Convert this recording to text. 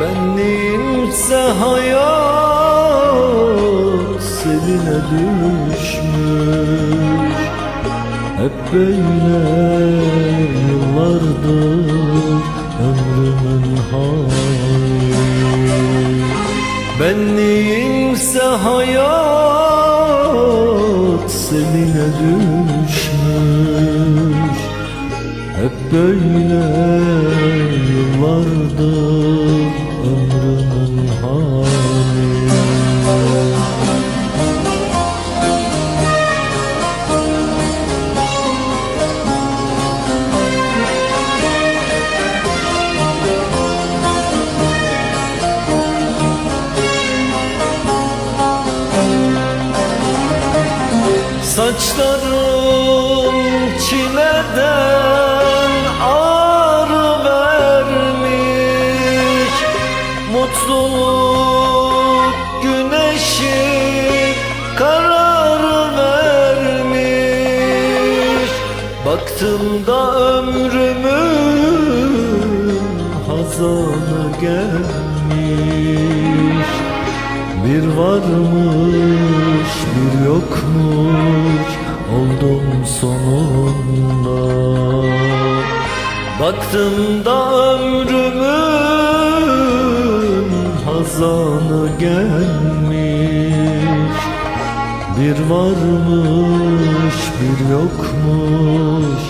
Benliğimse hayat seline düşmüş. Hep böyle yıllardır ömrümün hali. Benliğimse hayat seline düşmüş. Hep böyle yıllardır ömrümün hali Saçlarım çileden Mutluluk güneşi karar vermiş. Baktım da ömrümün hazanı gelmiş. Bir varmış bir yokmuş oldum sonunda. Baktım da ömrümün Bir varmış bir yokmuş